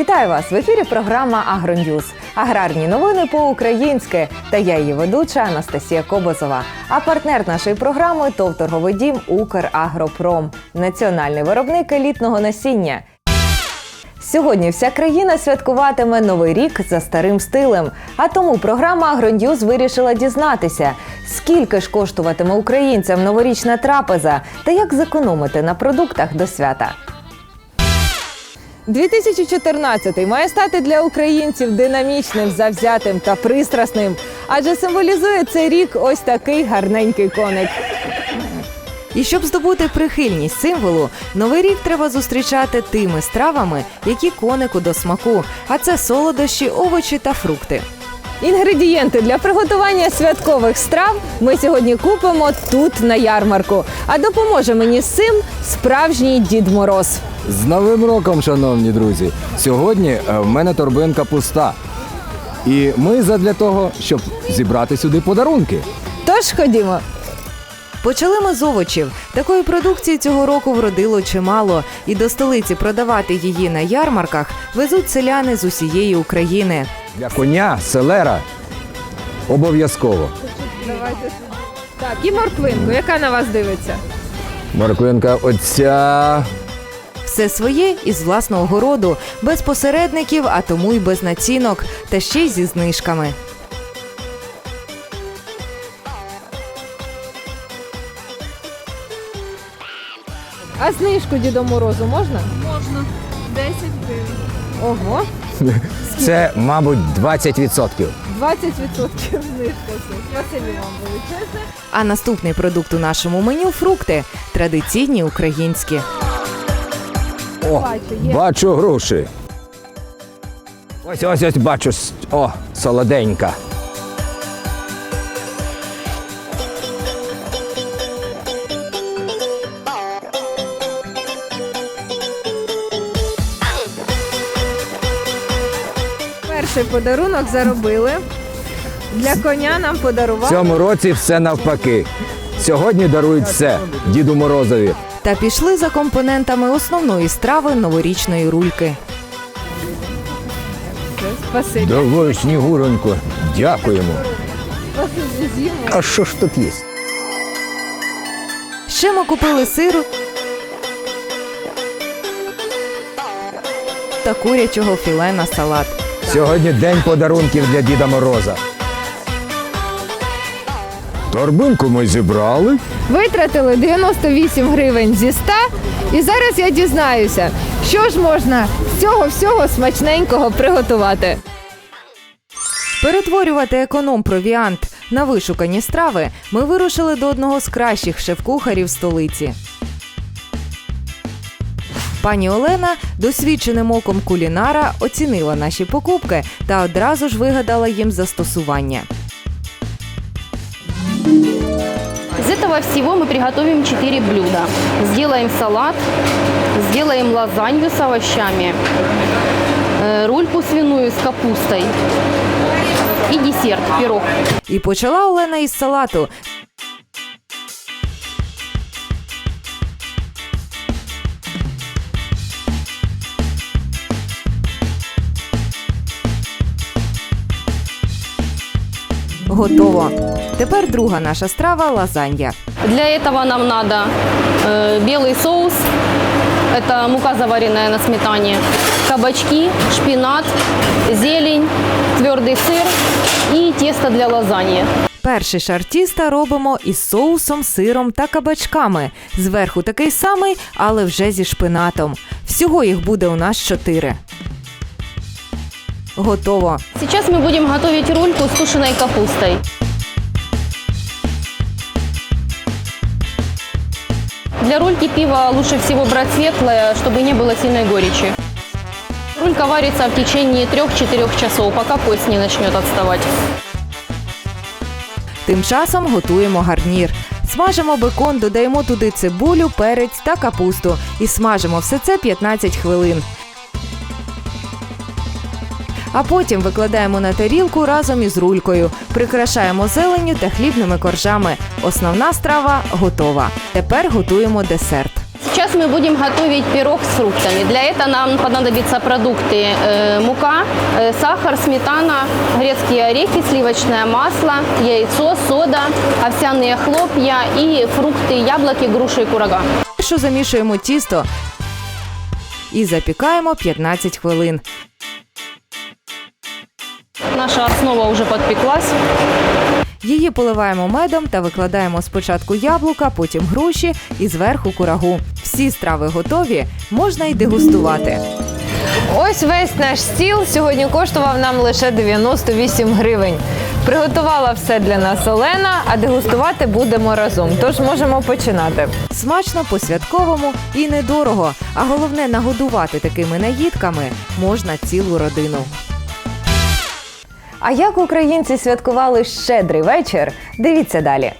Вітаю вас в ефірі. Програма Агроньюз. Аграрні новини по-українськи. Та я її ведуча Анастасія Кобозова. А партнер нашої програми ТОВ торговий дім Украгропром, національний виробник елітного насіння. Сьогодні вся країна святкуватиме новий рік за старим стилем. А тому програма «Агроньюз» вирішила дізнатися, скільки ж коштуватиме українцям новорічна трапеза та як зекономити на продуктах до свята. 2014 має стати для українців динамічним, завзятим та пристрасним, адже символізує цей рік ось такий гарненький коник. І щоб здобути прихильність символу, новий рік треба зустрічати тими стравами, які конику до смаку, а це солодощі, овочі та фрукти. Інгредієнти для приготування святкових страв ми сьогодні купимо тут на ярмарку. А допоможе мені з цим справжній Дід Мороз. З Новим роком, шановні друзі! Сьогодні е, в мене торбинка пуста. І ми задля того, щоб зібрати сюди подарунки. Тож ходімо. Почали ми з овочів. Такої продукції цього року вродило чимало, і до столиці продавати її на ярмарках везуть селяни з усієї України. Для коня, селера обов'язково. Так, і морквинку, яка на вас дивиться? Морквинка оця. Все своє із власного городу, без посередників, а тому й без націнок, та ще й зі знижками. А знижку Діду Морозу можна? Можна 10 гривень. Ого, Це, мабуть, 20%. 20% знижка. Спасибі вам величезне. А наступний продукт у нашому меню фрукти традиційні українські. О, Бачу, є. бачу груші. Ось ось ось бачу. с- О, солоденька. Перший подарунок заробили. Для коня нам В подарували. цьому році все навпаки. Сьогодні дарують все Діду Морозові. Та пішли за компонентами основної страви новорічної рульки. Спасибі. Давай, Снігуронько, дякуємо. А що ж тут є? Ще ми купили сиру та курячого філе на салат. Сьогодні день подарунків для Діда Мороза. Торбинку ми зібрали. Витратили 98 гривень зі 100, і зараз я дізнаюся, що ж можна з цього всього смачненького приготувати. Перетворювати економ-провіант на вишукані страви ми вирушили до одного з кращих шеф-кухарів столиці. Пані Олена досвідченим оком кулінара оцінила наші покупки та одразу ж вигадала їм застосування. Из этого всего мы приготовим 4 блюда. Сделаем салат, сделаем лазанью с овощами, э, рульку свиную с капустой и десерт, пирог. І почала Олена із салату. Готово. Тепер друга наша страва лазанья. Для этого нам надо э, белый соус, это мука заваренная на сметане, кабачки, шпинат, зелень, твердый сыр и тесто для лазаньи. Перший шар тіста робимо із соусом, сиром та кабачками. Зверху такий самий, але вже зі шпинатом. Всього їх буде у нас чотири. Готово. Сейчас мы будем готовить рульку с тушеной капустой. Для рульки пива лучше всего брать светлое, чтобы не было сильной горечи. Рулька варится в течение 3-4 часов, пока кость не начнет отставать. Тим часом готуємо гарнір. Смажимо бекон, додаємо туди цибулю, перець та капусту і смажимо все це 15 хвилин. А потім викладаємо на тарілку разом із рулькою, прикрашаємо зеленню та хлібними коржами. Основна страва готова. Тепер готуємо десерт. Сейчас мы будем готовить пирог с фруктами. Для этого нам понадобятся продукты э, мука, э, сахар, сметана, грецкие орехи, сливочное масло, яйцо, сода, овсяные хлопья и фрукты, яблоки, груши и курага. Що замішуємо тісто і запікаємо 15 хвилин. Наша основа уже подпеклась. Її поливаємо медом та викладаємо спочатку яблука, потім груші і зверху курагу. Всі страви готові, можна й дегустувати. Ось весь наш стіл сьогодні коштував нам лише 98 гривень. Приготувала все для нас Олена, а дегустувати будемо разом. Тож можемо починати. Смачно, по-святковому і недорого. А головне нагодувати такими наїдками можна цілу родину. А як українці святкували щедрий вечір? Дивіться далі.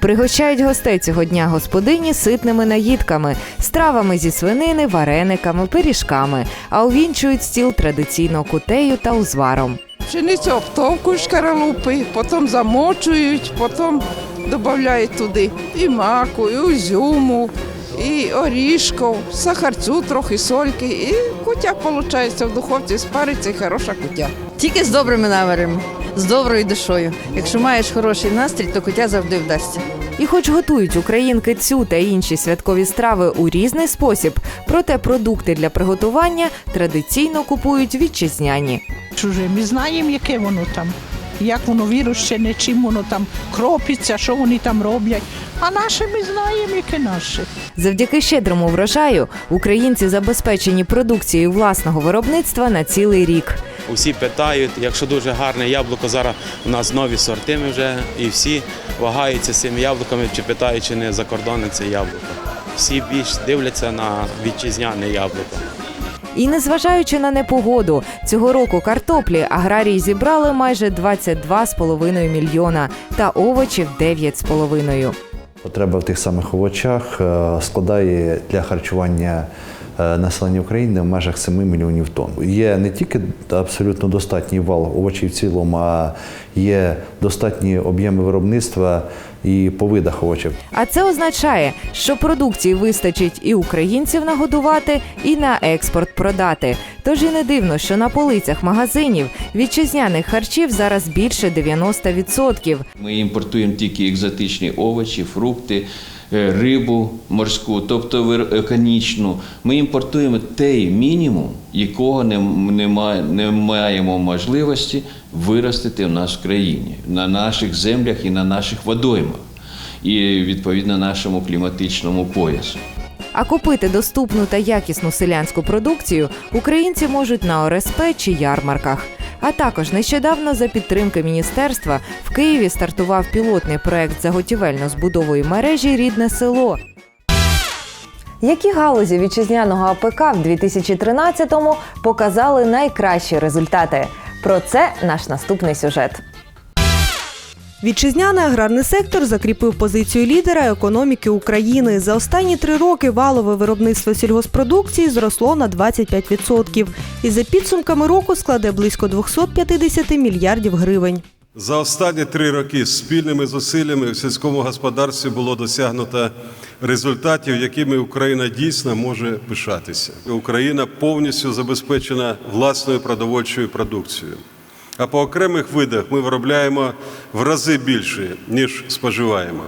Пригощають гостей цього дня господині ситними наїдками, стравами зі свинини, варениками, пиріжками, а увінчують стіл традиційно кутею та узваром. Пшеницю обтовкують шкаралупи, потім замочують, потім додають туди і маку, і узюму, і орішков, сахарцю трохи сольки. І кутя виходить в духовці спариться і хороша кутя. Тільки з добрими намірами, з доброю душою. Якщо маєш хороший настрій, то куття завжди вдасться. І хоч готують українки цю та інші святкові страви у різний спосіб, проте продукти для приготування традиційно купують вітчизняні. чуже. Ми знаємо, яке воно там, як воно вирощене, чим воно там кропиться, що вони там роблять. А наше ми знаємо, яке наше. Завдяки щедрому врожаю українці забезпечені продукцією власного виробництва на цілий рік. Усі питають, якщо дуже гарне яблуко, зараз у нас нові сорти ми вже, і всі вагаються з цими яблуками, чи питають, чи не закордонне це яблуко. Всі більш дивляться на вітчизняне яблуко. І незважаючи на непогоду, цього року картоплі аграрії зібрали майже 22,5 мільйона та овочів 9,5. Потреба в тих самих овочах е, складає для харчування населення України в межах 7 мільйонів тонн. Є не тільки абсолютно достатній вал овочів в цілому, а є достатні об'єми виробництва і по видах овочів. А це означає, що продукції вистачить і українців нагодувати, і на експорт продати. Тож і не дивно, що на полицях магазинів вітчизняних харчів зараз більше 90%. Ми імпортуємо тільки екзотичні овочі, фрукти, е, рибу морську, тобто вир- Ми імпортуємо той мінімум, якого не маємо можливості виростити в нас в країні, на наших землях і на наших водоймах, і відповідно нашому кліматичному поясу. А купити доступну та якісну селянську продукцію українці можуть на ОРСП чи ярмарках. А також нещодавно за підтримки міністерства в Києві стартував пілотний проект заготівельно-збудової мережі Рідне село. Які галузі вітчизняного АПК в 2013-му показали найкращі результати? Про це наш наступний сюжет. Вітчизняний аграрний сектор закріпив позицію лідера економіки України. За останні три роки валове виробництво сільгоспродукції зросло на 25%. І за підсумками року складе близько 250 мільярдів гривень. За останні три роки спільними зусиллями в сільському господарстві було досягнуто результатів, якими Україна дійсно може пишатися. Україна повністю забезпечена власною продовольчою продукцією. А по окремих видах ми виробляємо в рази більше, ніж споживаємо.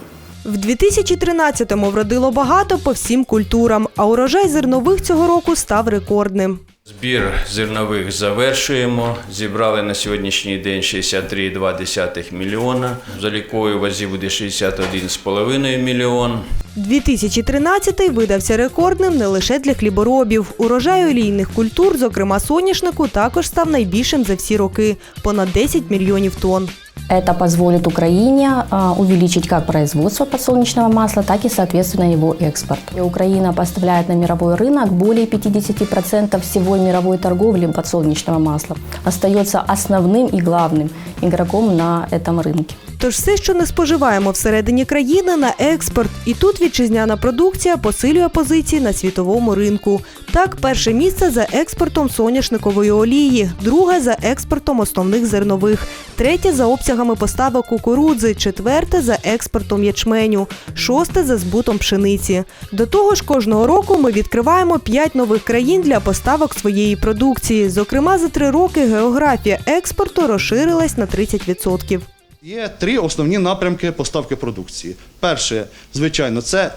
В 2013-му вродило багато по всім культурам, а урожай зернових цього року став рекордним. Збір зернових завершуємо. Зібрали на сьогоднішній день 63,2 мільйона. В заліковій вазі буде 61,5 мільйон. 2013-й видався рекордним не лише для хліборобів. Урожай олійних культур, зокрема соняшнику, також став найбільшим за всі роки понад 10 мільйонів тонн. Это позволит Украине а, увеличить как производство подсолнечного масла, так и, соответственно, его экспорт. И Украина поставляет на мировой рынок более 50% всего мировой торговли подсолнечного масла. Остается основным и главным игроком на этом рынке. Тож все, що не споживаємо всередині країни, на експорт. І тут вітчизняна продукція посилює позиції на світовому ринку. Так, перше місце за експортом соняшникової олії, друге за експортом основних зернових, третє за обсягами поставок кукурудзи, четверте за експортом ячменю, шосте за збутом пшениці. До того ж, кожного року ми відкриваємо п'ять нових країн для поставок своєї продукції. Зокрема, за три роки географія експорту розширилась на 30%. Є три основні напрямки поставки продукції. Перше, звичайно, це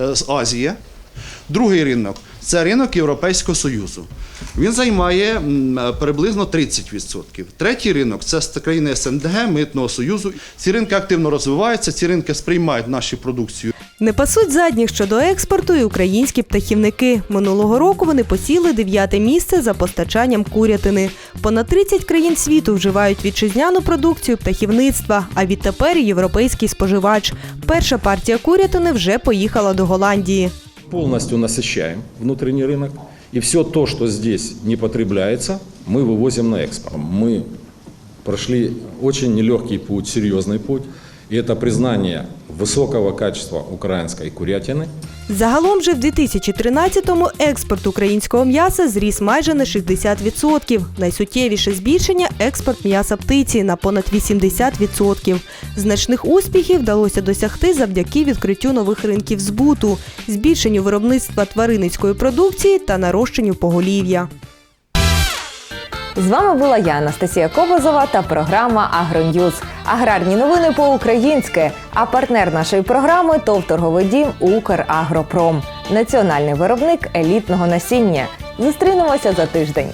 е, з Азії. Другий ринок це ринок Європейського Союзу. Він займає приблизно 30%. Третій ринок це країни СНДГ, Митного Союзу. Ці ринки активно розвиваються, ці ринки сприймають нашу продукцію. Не пасуть задніх щодо експорту і українські птахівники. Минулого року вони посіли дев'яте місце за постачанням курятини. Понад 30 країн світу вживають вітчизняну продукцію птахівництва, а відтепер і європейський споживач. Перша партія курятини вже поїхала до Голландії. полностью насыщаем внутренний рынок. И все то, что здесь не потребляется, мы вывозим на экспорт. Мы прошли очень нелегкий путь, серьезный путь. И это признание высокого качества украинской курятины, Загалом же в 2013-му експорт українського м'яса зріс майже на 60%. Найсуттєвіше збільшення експорт м'яса птиці на понад 80%. Значних успіхів вдалося досягти завдяки відкриттю нових ринків збуту, збільшенню виробництва тваринницької продукції та нарощенню поголів'я. З вами була я, Анастасія Кобозова та програма Агроньюз. Аграрні новини по-українськи. А партнер нашої програми ТОВ торговий дім Украгропром, національний виробник елітного насіння. Зустрінемося за тиждень.